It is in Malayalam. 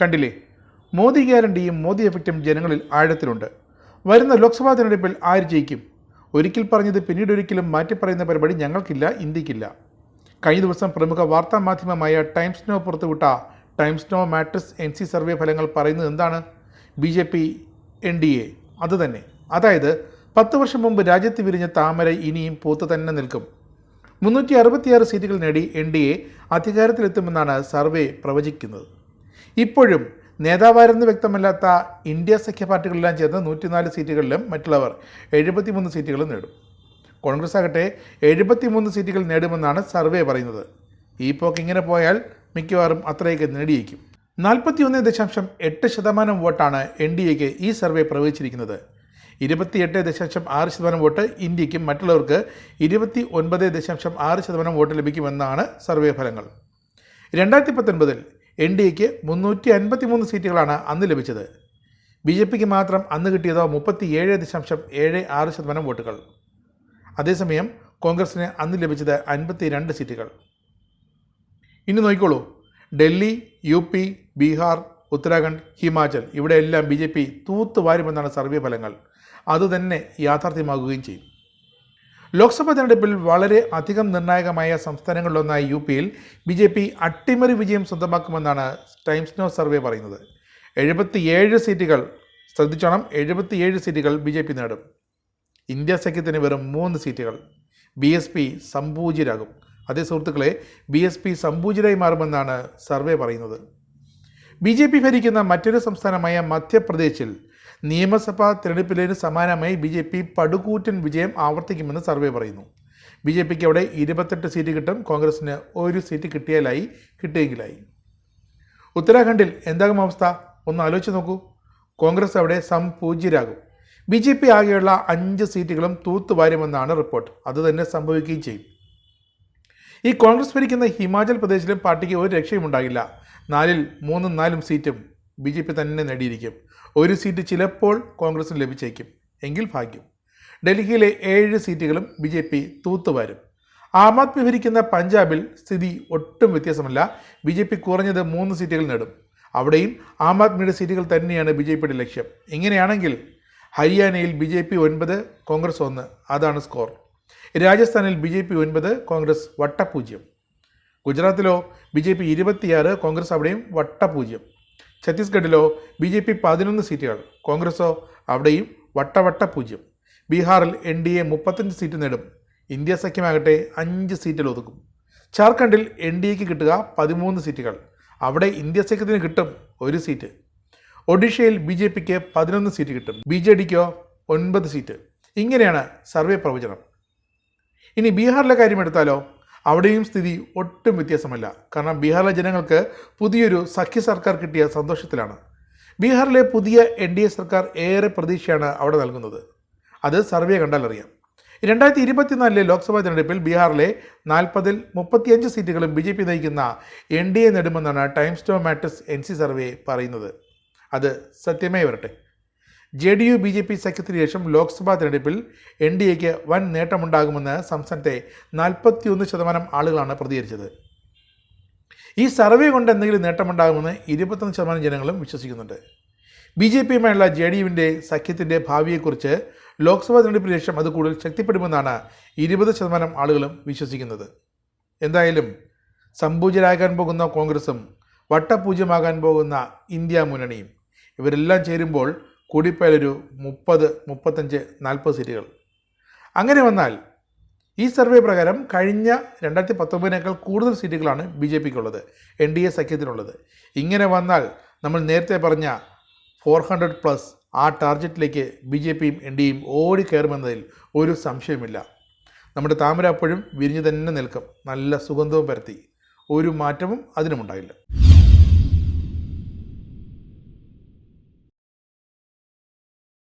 കണ്ടില്ലേ? മോദി ഗ്യാരണ്ടിയും മോദി എഫക്റ്റും ജനങ്ങളിൽ ആഴത്തിലുണ്ട്. വരുന്ന ലോക്സഭാ തിരഞ്ഞെടുപ്പിൽ ആര് ജയിക്കും? ഒരിക്കൽ പറഞ്ഞത് പിന്നീട് ഒരിക്കലും മാറ്റിപ്പറയുന്ന പരിപാടി ഞങ്ങൾക്കില്ല ഇന്ത്യക്കില്ല. കഴിഞ്ഞ ദിവസം പ്രമുഖ വാർത്താ മാധ്യമമായ ടൈംസ് നോ പുറത്തുവിട്ട Times Now Matrix N C survey ഫലങ്ങൾ പറയുന്നത് എന്താണ്? B J P N D A അതുതന്നെ അതായത് പത്ത് വർഷം മുമ്പ് രാജ്യത്ത് വിരിഞ്ഞ താമര ഇനിയും പൂത്ത് തന്നെ നിൽക്കും. മുന്നൂറ്റി അറുപത്തിയാറ് സീറ്റുകൾ നേടി എൻ ഡി എ അധികാരത്തിലെത്തുമെന്നാണ് സർവേ പ്രവചിക്കുന്നത്. ഇപ്പോഴും നേതാവായിരുന്നു വ്യക്തമല്ലാത്ത ഇന്ത്യ സഖ്യ പാർട്ടികളെല്ലാം ചേർന്ന് നൂറ്റിനാല് സീറ്റുകളിലും മറ്റുള്ളവർ എഴുപത്തിമൂന്ന് സീറ്റുകളും നേടും. കോൺഗ്രസ് ആകട്ടെ എഴുപത്തിമൂന്ന് സീറ്റുകൾ നേടുമെന്നാണ് സർവേ പറയുന്നത്. ഈ പോക്ക് ഇങ്ങനെ പോയാൽ മിക്കവാറും അത്രയൊക്കെ നേടിയേക്കും. നാൽപ്പത്തിയൊന്ന് ദശാംശം എട്ട് ശതമാനം വോട്ടാണ് എൻ ഡി എക്ക് ഈ സർവേ പ്രവചിച്ചിരിക്കുന്നത്. ഇരുപത്തിയെട്ട് ദശാംശം ആറ് ശതമാനം വോട്ട് ഇന്ത്യക്കും മറ്റുള്ളവർക്ക് ഇരുപത്തി ഒൻപത് ദശാംശം ആറ് ശതമാനം വോട്ട് ലഭിക്കുമെന്നാണ് സർവേ ഫലങ്ങൾ. രണ്ടായിരത്തി പത്തൊൻപതിൽ എൻ ഡി എക്ക് മുന്നൂറ്റി അൻപത്തി മൂന്ന് സീറ്റുകളാണ് അന്ന് ലഭിച്ചത്. ബി ജെ പിക്ക് മാത്രം അന്ന് കിട്ടിയതോ മുപ്പത്തി ഏഴ് ദശാംശം ഏഴ് ആറ് ശതമാനം വോട്ടുകൾ. അതേസമയം കോൺഗ്രസിന് അന്ന് ലഭിച്ചത് അൻപത്തി രണ്ട് സീറ്റുകൾ. ഇനി നോക്കിക്കോളൂ. ഡൽഹി യു പി ബീഹാർ ഉത്തരാഖണ്ഡ് ഹിമാചൽ ഇവിടെയെല്ലാം ബി ജെ പി തൂത്തുവാരുമെന്നാണ് സർവേ ഫലങ്ങൾ. അതുതന്നെ യാഥാർത്ഥ്യമാകുകയും ചെയ്യും. ലോക്സഭാ തെരഞ്ഞെടുപ്പിൽ വളരെ അധികം നിർണായകമായ സംസ്ഥാനങ്ങളിലൊന്നായ യു പിയിൽ ബി ജെ പി അട്ടിമറി വിജയം സ്വന്തമാക്കുമെന്നാണ് ടൈംസ് നോ സർവേ പറയുന്നത്. എഴുപത്തിയേഴ് സീറ്റുകൾ ശ്രദ്ധിച്ചോണം എഴുപത്തിയേഴ് സീറ്റുകൾ ബി ജെ പി നേടും. ഇന്ത്യ സഖ്യത്തിന് വെറും മൂന്ന് സീറ്റുകൾ. ബി എസ് പി സംപൂജ്യരാകും അതേ സുഹൃത്തുക്കളെ ബി എസ് പി സംപൂജ്യരായി മാറുമെന്നാണ് സർവേ പറയുന്നത്. ബി ജെ പി ഭരിക്കുന്ന മറ്റൊരു സംസ്ഥാനമായ മധ്യപ്രദേശിൽ നിയമസഭാ തിരഞ്ഞെടുപ്പിലേന് സമാനമായി ബി ജെ പി പടുകൂറ്റൻ വിജയം ആവർത്തിക്കുമെന്ന് സർവേ പറയുന്നു. ബി ജെ പിക്ക് അവിടെ ഇരുപത്തെട്ട് സീറ്റ് കിട്ടും. കോൺഗ്രസിന് ഒരു സീറ്റ് കിട്ടിയാലായി കിട്ടിയെങ്കിലായി. ഉത്തരാഖണ്ഡിൽ എന്താകും അവസ്ഥ? ഒന്ന് ആലോചിച്ച് നോക്കൂ. കോൺഗ്രസ് അവിടെ സംപൂജ്യരാകും ബി ജെ പി ആകെയുള്ള അഞ്ച് സീറ്റുകളും തൂത്തുവാരുമെന്നാണ് റിപ്പോർട്ട്. അത് തന്നെ സംഭവിക്കുകയും ചെയ്യും. ഈ കോൺഗ്രസ് ഭരിക്കുന്ന ഹിമാചൽ പ്രദേശിലും പാർട്ടിക്ക് ഒരു രക്ഷയും ഉണ്ടാകില്ല നാലിൽ മൂന്നും നാലും സീറ്റും ബി ജെ പി തന്നെ നേടിയിരിക്കും. ഒരു സീറ്റ് ചിലപ്പോൾ കോൺഗ്രസിന് ലഭിച്ചേക്കും. എങ്കിൽ ഭാഗ്യം. ഡൽഹിയിലെ ഏഴ് സീറ്റുകളും ബി ജെ പി തൂത്തുവാരും. ആം ആദ്മി ഭരിക്കുന്ന പഞ്ചാബിൽ സ്ഥിതി ഒട്ടും വ്യത്യാസമല്ല. ബി ജെ പി കുറഞ്ഞത് മൂന്ന് സീറ്റുകൾ നേടും. അവിടെയും ആം ആദ്മിയുടെ സീറ്റുകൾ തന്നെയാണ് ബി ജെ പിയുടെ ലക്ഷ്യം. ഇങ്ങനെയാണെങ്കിൽ ഹരിയാനയിൽ ബി ജെ പി ഒൻപത് കോൺഗ്രസ് ഒന്ന്. അതാണ് സ്കോർ. രാജസ്ഥാനിൽ ബി ജെ പി ഒൻപത് കോൺഗ്രസ് വട്ടപൂജ്യം ഗുജറാത്തിലോ ബി ജെ പി ഇരുപത്തിയാറ് കോൺഗ്രസ് അവിടെയും വട്ടപൂജ്യം ഛത്തീസ്ഗഡിലോ ബി ജെ പി പതിനൊന്ന് സീറ്റുകൾ കോൺഗ്രസോ അവിടെയും വട്ടവട്ട പൂജ്യം. ബീഹാറിൽ എൻ ഡി എ മുപ്പത്തഞ്ച് സീറ്റ് നേടും. ഇന്ത്യ സഖ്യമാകട്ടെ അഞ്ച് സീറ്റിൽ ഒതുക്കും. ജാർഖണ്ഡിൽ എൻ ഡി എക്ക് കിട്ടുക പതിമൂന്ന് സീറ്റുകൾ. അവിടെ ഇന്ത്യ സഖ്യത്തിന് കിട്ടും ഒരു സീറ്റ്. ഒഡീഷയിൽ ബി ജെ പിക്ക് പതിനൊന്ന് സീറ്റ് കിട്ടും. ബി ജെ ഡിക്കോ ഒൻപത് സീറ്റ്. ഇങ്ങനെയാണ് സർവേ പ്രവചനം. ഇനി ബീഹാറിലെ കാര്യം എടുത്താലോ? അവിടെയും സ്ഥിതി ഒട്ടും വ്യത്യാസമല്ല. കാരണം ബീഹാറിലെ ജനങ്ങൾക്ക് പുതിയൊരു സഖ്യ സർക്കാർ കിട്ടിയ സന്തോഷത്തിലാണ്. ബീഹാറിലെ പുതിയ എൻ ഡി എ സർക്കാർ ഏറെ പ്രതീക്ഷയാണ് അവിടെ നൽകുന്നത്. അത് സർവേ കണ്ടാൽ അറിയാം. രണ്ടായിരത്തി ഇരുപത്തിനാലിലെ ലോക്സഭാ തെരഞ്ഞെടുപ്പിൽ ബീഹാറിലെ നാൽപ്പതിൽ മുപ്പത്തിയഞ്ച് സീറ്റുകളും ബി ജെ പി നയിക്കുന്ന എൻ ഡി എ നേടുമെന്നാണ് ടൈംസ് ടോ മാറ്റസ് എൻ സി സർവേ പറയുന്നത്. അത് സത്യമേ വരട്ടെ. J D U B J P സഖ്യത്തിന് ശേഷം ലോക്സഭാ തെരഞ്ഞെടുപ്പിൽ എൻ ഡി എക്ക് വൻ നേട്ടമുണ്ടാകുമെന്ന് സംസ്ഥാനത്തെ നാൽപ്പത്തിയൊന്ന് ശതമാനം ആളുകളാണ് പ്രതികരിച്ചത്. ഈ സർവേ കൊണ്ട് എന്തെങ്കിലും നേട്ടമുണ്ടാകുമെന്ന് ഇരുപത്തൊന്ന് ശതമാനം ജനങ്ങളും വിശ്വസിക്കുന്നുണ്ട്. ബി ജെ പിയുമായുള്ള ജെ ഡി യുവിന്റെ സഖ്യത്തിന്റെ ഭാവിയെക്കുറിച്ച് ലോക്സഭാ തെരഞ്ഞെടുപ്പിന് ശേഷം അത് കൂടുതൽ ശക്തിപ്പെടുമെന്നാണ് ഇരുപത് ശതമാനം ആളുകളും വിശ്വസിക്കുന്നത്. എന്തായാലും സംപൂജ്യരാകാൻ പോകുന്ന കോൺഗ്രസും വട്ടപൂജ്യമാകാൻ പോകുന്ന ഇന്ത്യ മുന്നണിയും ഇവരെല്ലാം ചേരുമ്പോൾ കൂടിപ്പോയാലൊരു മുപ്പത് മുപ്പത്തഞ്ച് നാൽപ്പത് സീറ്റുകൾ. അങ്ങനെ വന്നാൽ ഈ സർവേ പ്രകാരം കഴിഞ്ഞ രണ്ടായിരത്തി പത്തൊമ്പതിനേക്കാൾ കൂടുതൽ സീറ്റുകളാണ് ബി ജെ പിക്കുള്ളത് എൻ ഡി എ സഖ്യത്തിനുള്ളത്. ഇങ്ങനെ വന്നാൽ നമ്മൾ നേരത്തെ പറഞ്ഞ ഫോർ ഹൺഡ്രഡ് പ്ലസ് ആ ടാർഗറ്റിലേക്ക് ബി ജെ പിയും എൻ ഡി എയും ഓടിക്കയറുമെന്നതിൽ ഒരു സംശയമില്ല നമ്മുടെ താമര അപ്പോഴും വിരിഞ്ഞു തന്നെ നിൽക്കും. നല്ല സുഗന്ധവും പരത്തി. ഒരു മാറ്റവും അതിനുമുണ്ടായില്ല.